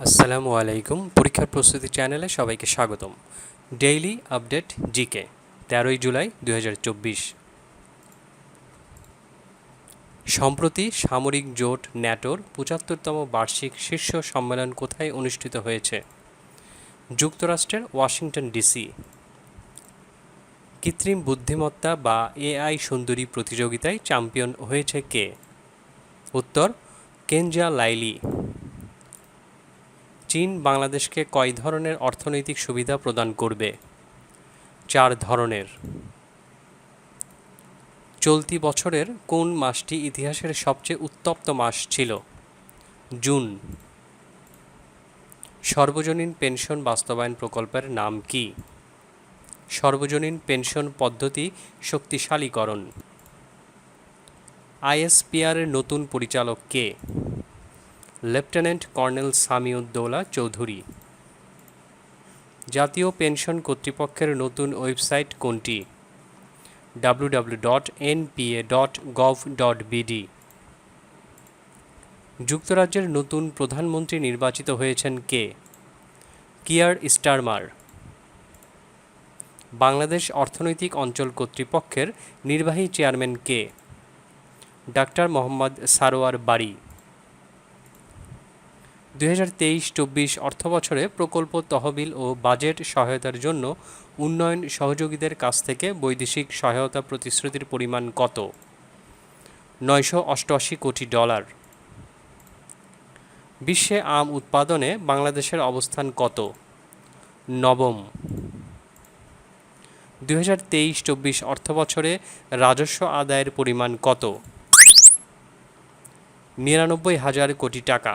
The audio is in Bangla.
আসসালামু আলাইকুম পরীক্ষার প্রস্তুতি চ্যানেলে সবাইকে স্বাগতম। ডেইলি আপডেট জিকে, তেরোই জুলাই দু হাজার চব্বিশ। সম্প্রতি সামরিক জোট ন্যাটোর পঁচাত্তরতম বার্ষিক শীর্ষ সম্মেলন কোথায় অনুষ্ঠিত হয়েছে? যুক্তরাষ্ট্রের ওয়াশিংটন ডিসি। কৃত্রিম বুদ্ধিমত্তা বা এআই সুন্দরী প্রতিযোগিতায় চ্যাম্পিয়ন হয়েছে কে? উত্তর কেনজা লাইলি। চীন বাংলাদেশকে কয় ধরনের অর্থনৈতিক সুবিধা প্রদান করবে? চার ধরনের। চলতি বছরের কোন মাসটি ইতিহাসের সবচেয়ে উত্তপ্ত মাস ছিল? জুন। সর্বজনীন পেনশন বাস্তবায়ন প্রকল্পের নাম কি? সর্বজনীন পেনশন পদ্ধতি শক্তিশালীকরণ। আইএসপিআরের নতুন পরিচালক কে? Lieutenant colonel Samiuddaula Chowdhury. জাতীয় পেনশন কর্তৃপক্ষের নতুন ওয়েবসাইট কোনটি? NPA dot gov dot BD যুক্তরাজ্যের নতুন প্রধানমন্ত্রী নির্বাচিত হয়েছেন কে? Keir Starmer. বাংলাদেশ অর্থনৈতিক অঞ্চল কর্তৃপক্ষের নির্বাহী চেয়ারম্যান কে? ডাক্তার মোহাম্মদ সারোয়ার বাড়ি দুই হাজার তেইশ চব্বিশ অর্থবছরে প্রকল্প তহবিল ও বাজেট সহায়তার জন্য উন্নয়ন সহযোগীদের কাছ থেকে বৈদেশিক সহায়তা প্রতিশ্রুতির পরিমাণ কত? নয়শো অষ্টআশি কোটি ডলার। বিশ্বে আম উৎপাদনে বাংলাদেশের অবস্থান কত? নবম। দুই হাজার তেইশ চব্বিশ অর্থবছরে রাজস্ব আদায়ের পরিমাণ কত? নিরানব্বই হাজার কোটি টাকা।